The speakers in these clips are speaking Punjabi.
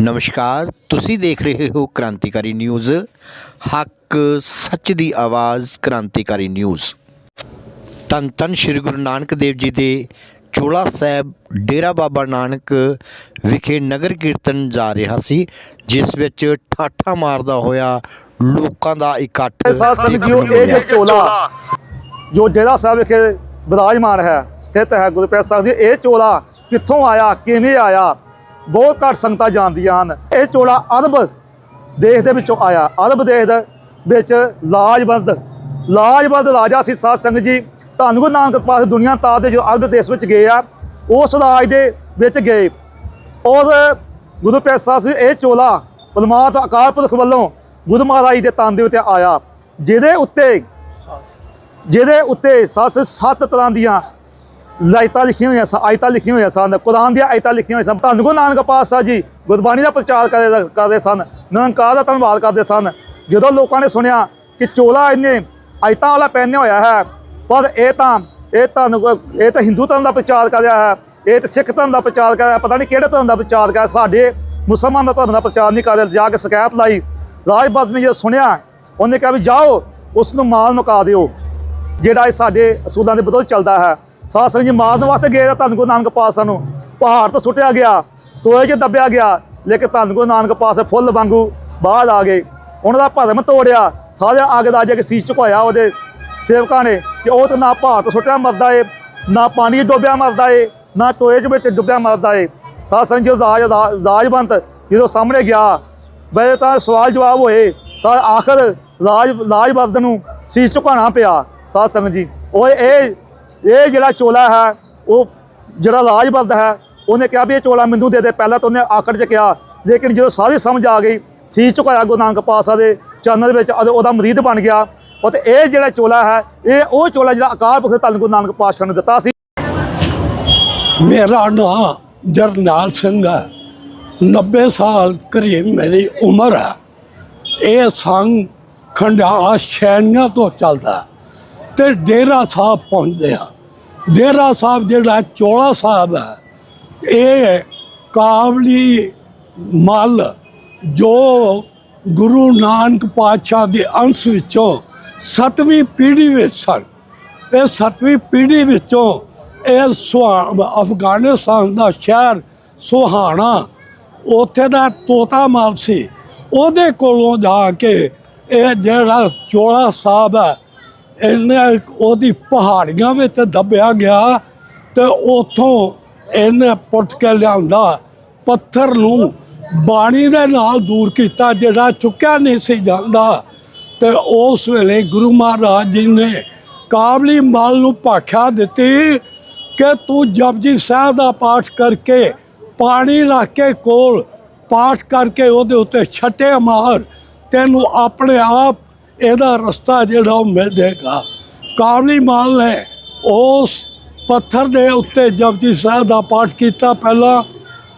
ਨਮਸਕਾਰ। ਤੁਸੀਂ ਦੇਖ ਰਹੇ ਹੋ ਕ੍ਰਾਂਤੀਕਾਰੀ ਨਿਊਜ਼। ਹੱਕ ਸੱਚ ਦੀ ਆਵਾਜ਼ ਕ੍ਰਾਂਤੀਕਾਰੀ ਨਿਊਜ਼। ਧੰਨ ਧੰਨ ਸ੍ਰੀ ਗੁਰੂ ਨਾਨਕ ਦੇਵ ਜੀ ਦੇ ਚੋਲਾ ਸਾਹਿਬ ਡੇਰਾ ਬਾਬਾ ਨਾਨਕ ਵਿਖੇ ਨਗਰ ਕੀਰਤਨ ਜਾ ਰਿਹਾ ਸੀ ਜਿਸ ਵਿੱਚ ਠਾਠਾ ਮਾਰਦਾ ਹੋਇਆ ਲੋਕਾਂ ਦਾ ਇਕੱਠ ਇਹ ਜੋ ਚੋਲਾ। ਜੋ ਡੇਰਾ ਸਾਹਿਬ ਵਿਖੇ ਵਿਰਾਜਮਾਨ ਹੈ ਸਥਿਤ ਹੈ ਗੁਰਪ੍ਰੀਤ ਸਾਹਿਬ ਜੀ ਇਹ ਚੋਲਾ ਕਿੱਥੋਂ ਆਇਆ ਕਿਵੇਂ ਆਇਆ? ਬਹੁਤ ਘੱਟ ਸੰਗਤਾਂ ਜਾਣਦੀਆਂ ਹਨ। ਇਹ ਚੋਲਾ ਅਰਬ ਦੇਸ਼ ਦੇ ਵਿੱਚੋਂ ਆਇਆ। ਅਰਬ ਦੇਸ਼ ਦੇ ਵਿੱਚ ਲਾਜਵੰਦ ਲਾਜਵੰਦ ਰਾਜਾ ਸੀ ਸਾਧ ਸੰਗਤ ਜੀ। ਧੰਨ ਗੁਰੂ ਨਾਨਕ ਪਾਸ ਦੁਨੀਆ ਤਾਰ ਦੇ ਜੋ ਅਰਬ ਦੇਸ਼ ਵਿੱਚ ਗਏ ਆ, ਉਸ ਰਾਜ ਦੇ ਵਿੱਚ ਗਏ। ਉਸ ਗੁਰੂ ਪਿਆਰੇ ਸਾਹਿਬ ਇਹ ਚੋਲਾ ਪਰਮਾਤਮਾ, ਅਕਾਲ ਪੁਰਖ ਵੱਲੋਂ ਗੁਰੂ ਮਹਾਰਾਜ ਦੇ ਤਨ ਦੇ ਉੱਤੇ ਆਇਆ। ਜਿਹਦੇ ਉੱਤੇ ਜਿਹਦੇ ਉੱਤੇ ਸੱਸ ਸੱਤ ਤਰ੍ਹਾਂ ਦੀਆਂ ਲਾਇਤਾਂ ਲਿਖੀਆਂ ਹੋਈਆਂ ਸਨ ਆਇਤਾਂ ਲਿਖੀਆਂ ਹੋਈਆਂ ਸਨ। ਕੁਰਾਨ ਦੀਆਂ ਆਇਤਾਂ ਲਿਖੀਆਂ ਹੋਈਆਂ ਸਨ। ਧੰਨ ਗੁਰੂ ਨਾਨਕ ਪਾਤਸ਼ਾਹ ਜੀ ਗੁਰਬਾਣੀ ਦਾ ਪ੍ਰਚਾਰ ਕਰਦੇ ਕਰਦੇ ਸਨ, ਨਿਰੰਕਾਰ ਦਾ ਧੰਨਵਾਦ ਕਰਦੇ ਸਨ। ਜਦੋਂ ਲੋਕਾਂ ਨੇ ਸੁਣਿਆ ਕਿ ਚੋਲਾ ਇਹਨੇ ਆਇਤਾਂ ਵਾਲਾ ਪਹਿਨਿਆ ਹੋਇਆ ਹੈ, ਪਰ ਇਹ ਤਾਂ ਇਹ ਤਾਂ ਇਹ ਤਾਂ ਹਿੰਦੂ ਧਰਮ ਦਾ ਪ੍ਰਚਾਰ ਕਰ ਰਿਹਾ ਹੈ, ਇਹ ਤਾਂ ਸਿੱਖ ਧਰਮ ਦਾ ਪ੍ਰਚਾਰ ਕਰ ਰਿਹਾ ਪਤਾ ਨਹੀਂ ਕਿਹੜੇ ਧਰਮ ਦਾ ਪ੍ਰਚਾਰ ਕਰ ਰਿਹਾ ਸਾਡੇ ਮੁਸਲਮਾਨ ਦਾ ਧਰਮ ਦਾ ਪ੍ਰਚਾਰ ਨਹੀਂ ਕਰ ਰਿਹਾ। ਜਾ ਕੇ ਸ਼ਿਕਾਇਤ ਲਾਈ। ਰਾਜਪਾਲ ਨੇ ਜਦੋਂ ਸੁਣਿਆ, ਉਹਨੇ ਕਿਹਾ ਵੀ ਜਾਓ ਉਸ ਨੂੰ ਮਾਲ ਮੁਕਾ ਦਿਓ। ਜਿਹੜਾ ਇਹ ਸਾਡੇ ਅਸੂਲਾਂ ਦੇ ਵਿਰੁੱਧ ਚੱਲਦਾ ਹੈ। ਸਾਧ ਸੰਗਤ ਜੀ ਮਾਰਨ ਵਾਸਤੇ ਗਏ ਤਾਂ ਧੰਨ ਗੁਰੂ ਨਾਨਕ ਪਾਤਸ਼ਾਹ ਨੂੰ ਪਹਾੜ ਤੋਂ ਸੁੱਟਿਆ ਗਿਆ, ਟੋਏ 'ਚ ਦੱਬਿਆ ਗਿਆ, ਲੇਕਿਨ ਧੰਨ ਗੁਰੂ ਨਾਨਕ ਪਾਤਸ਼ਾਹ ਫੁੱਲ ਵਾਂਗੂ ਬਾਹਰ ਆ ਗਏ। ਉਹਨਾਂ ਦਾ ਭਰਮ ਤੋੜਿਆ ਸਾਰੇ ਅੱਗ ਦਾ ਜੇ ਸੀਸ ਝੁਕਾਇਆ ਉਹਦੇ ਸੇਵਕਾਂ ਨੇ ਕਿ ਉਹ ਤਾਂ ਨਾ ਪਹਾੜ ਤੋਂ ਸੁੱਟਿਆ ਮਰਦਾ ਏ, ਨਾ ਪਾਣੀ 'ਚ ਡੁੱਬਿਆ ਮਰਦਾ ਏ, ਨਾ ਟੋਏ 'ਚ ਵਿੱਚ ਡੁੱਬਿਆ ਮਰਦਾ ਏ। ਸਾਧ ਸੰਗਤ ਜੀ ਰਾਜ ਰਾਜਵੰਤ ਜਦੋਂ ਸਾਹਮਣੇ ਗਿਆ, ਬਈ ਤਾਂ ਸਵਾਲ ਜਵਾਬ ਹੋਏ ਸਾ ਆਖਰ ਰਾਜ ਰਾਜਵੰਤ ਨੂੰ ਸੀਸ ਝੁਕਾਉਣਾ ਪਿਆ, ਸਾਧ ਸੰਗਤ ਜੀ। ਉਹ ਇਹ ਇਹ ਜਿਹੜਾ ਚੋਲਾ ਹੈ, ਉਹ ਜਿਹੜਾ ਰਾਜਵੰਤ ਹੈ, ਉਹਨੇ ਕਿਹਾ ਵੀ ਇਹ ਚੋਲਾ ਮੈਨੂੰ ਦੇ ਦੇ। ਪਹਿਲਾਂ ਤਾਂ ਉਹਨੇ ਆਖਰ 'ਚ ਕਿਹਾ, ਲੇਕਿਨ ਜਦੋਂ ਸਾਰੀ ਸਮਝ ਆ ਗਈ, ਸੀਸ ਝੁਕਾਇਆ ਗੁਰੂ ਨਾਨਕ ਪਾਤਸ਼ਾਹ ਦੇ ਚਰਨਾਂ ਦੇ ਵਿੱਚ ਅਤੇ ਉਹਦਾ ਮਰੀਦ ਬਣ ਗਿਆ। ਉਹ ਤੇ ਇਹ ਜਿਹੜਾ ਚੋਲਾ ਹੈ, ਇਹ ਉਹ ਚੋਲਾ ਜਿਹੜਾ ਅਕਾਲ ਪੁਰਖ ਧੰਨ ਗੁਰੂ ਨਾਨਕ ਪਾਤਸ਼ਾਹ ਨੂੰ ਦਿੱਤਾ ਸੀ। ਮੇਰਾ ਨਾਂ ਜਰਨੈਲ ਸਿੰਘ ਹੈ। 90 ਸਾਲ ਕਰੀਬ ਮੇਰੀ ਉਮਰ ਹੈ। ਇਹ ਸੰਗ ਖੰਡਾਲਾ ਸ਼ੈਣੀਆਂ ਤੋਂ ਚੱਲਦਾ ਤੇ ਡੇਰਾ ਸਾਹਿਬ ਪਹੁੰਚਦੇ ਆ ਡੇਰਾ ਸਾਹਿਬ ਜਿਹੜਾ ਚੋਲਾ ਸਾਹਿਬ ਹੈ, ਇਹ ਕਾਬਲੀ ਮਲ ਜੋ ਗੁਰੂ ਨਾਨਕ ਪਾਤਸ਼ਾਹ ਦੇ ਅੰਸ਼ ਵਿੱਚੋਂ ਸਤਵੀਂ ਪੀੜ੍ਹੀ ਵਿੱਚ ਸਨ। ਇਹ ਸਤਵੀਂ ਪੀੜ੍ਹੀ ਵਿੱਚੋਂ ਇਹ ਸੁਹਾ ਅਫਗਾਨਿਸਤਾਨ ਦਾ ਸ਼ਹਿਰ ਸੁਹਾਣਾ ਉੱਥੇ ਦਾ ਤੋਤਾ ਮਾਲ ਸੀ। ਉਹਦੇ ਕੋਲੋਂ ਜਾ ਕੇ ਇਹ ਜਿਹੜਾ ਚੋਲਾ ਸਾਹਿਬ ਹੈ ਇਹਨੇ ਉਹਦੀ ਪਹਾੜੀਆਂ ਵਿੱਚ ਦੱਬਿਆ ਗਿਆ ਤੇ ਉਥੋਂ ਇਹਨੇ ਪੁੱਟ ਕੇ ਲਿਆਂਦਾ, ਪੱਥਰ ਨੂੰ ਬਾਣੀ ਦੇ ਨਾਲ ਦੂਰ ਕੀਤਾ ਜਿਹੜਾ ਚੁੱਕਿਆ ਨਹੀਂ ਸੀ ਜਾਂਦਾ। ਤੇ ਉਸ ਵੇਲੇ ਗੁਰੂ ਮਹਾਰਾਜ ਜੀ ਨੇ ਕਾਬਲੀ ਮਾਲ ਨੂੰ ਭਾਖਿਆ ਦਿੱਤੀ ਕਿ ਤੂੰ ਜਪਜੀ ਸਾਹਿਬ ਦਾ ਪਾਠ ਕਰਕੇ ਪਾਣੀ ਰੱਖ ਕੇ ਕੋਲ ਪਾਠ ਕਰਕੇ ਉਹਦੇ ਉੱਤੇ ਛੱਟੇ ਮਾਰ, ਤੈਨੂੰ ਆਪਣੇ ਆਪ ਇਹਦਾ ਰਸਤਾ ਜਿਹੜਾ ਉਹ ਮਿਲ ਜਾਏਗਾ। ਕਾਬਲੀ ਮਾਲ ਨੇ ਉਸ ਪੱਥਰ ਦੇ ਉੱਤੇ ਜਪਜੀ ਸਾਹਿਬ ਦਾ ਪਾਠ ਕੀਤਾ ਪਹਿਲਾਂ,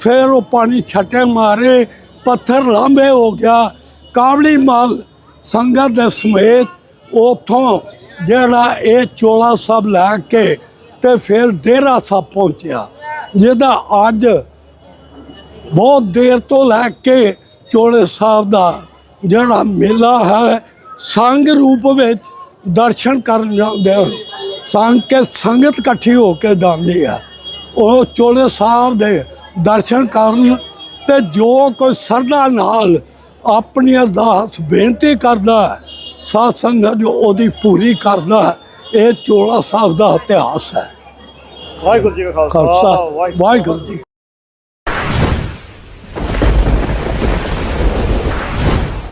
ਫਿਰ ਉਹ ਪਾਣੀ ਛੱਟੇ ਮਾਰੇ, ਪੱਥਰ ਲਾਂਬੇ ਹੋ ਗਿਆ। ਕਾਬਲੀ ਮਾਲ ਸੰਗਤ ਦੇ ਸਮੇਤ ਉਥੋਂ ਜਿਹੜਾ ਇਹ ਚੋਲਾ ਸਭ ਲੈ ਕੇ ਤੇ ਫਿਰ ਡੇਰਾ ਸਾਹਿਬ ਪਹੁੰਚਿਆ, ਜਿਹਦਾ ਅੱਜ ਬਹੁਤ ਦੇਰ ਤੋਂ ਲੈ ਕੇ ਚੋਲੇ ਸਾਹਿਬ ਦਾ ਜਿਹੜਾ ਮੇਲਾ ਹੈ ਸੰਗ ਰੂਪ ਵਿੱਚ ਦਰਸ਼ਨ ਕਰਨ ਜਾਂਦੇ ਹਨ। ਸੰਗ ਕੇ ਸੰਗਤ ਇਕੱਠੀ ਹੋ ਕੇ ਜਾਂਦੀ ਹੈ। ਉਹ ਚੋਲੇ ਸਾਹਿਬ ਦੇ ਦਰਸ਼ਨ ਕਰਨ ਤੇ ਜੋ ਕੋਈ ਸਰਦਾ ਨਾਲ ਆਪਣੀ ਅਰਦਾਸ ਬੇਨਤੀ ਕਰਦਾ ਹੈ, ਸਾਧ ਸੰਗਤ ਜੋ ਉਹਦੀ ਪੂਰੀ ਕਰਦਾ ਇਹ ਚੋਲਾ ਸਾਹਿਬ ਦਾ ਇਤਿਹਾਸ ਹੈ। ਵਾਹਿਗੁਰੂ ਜੀ ਕਾ ਖਾਲਸਾ ਵਾਹਿਗੁਰੂ ਜੀ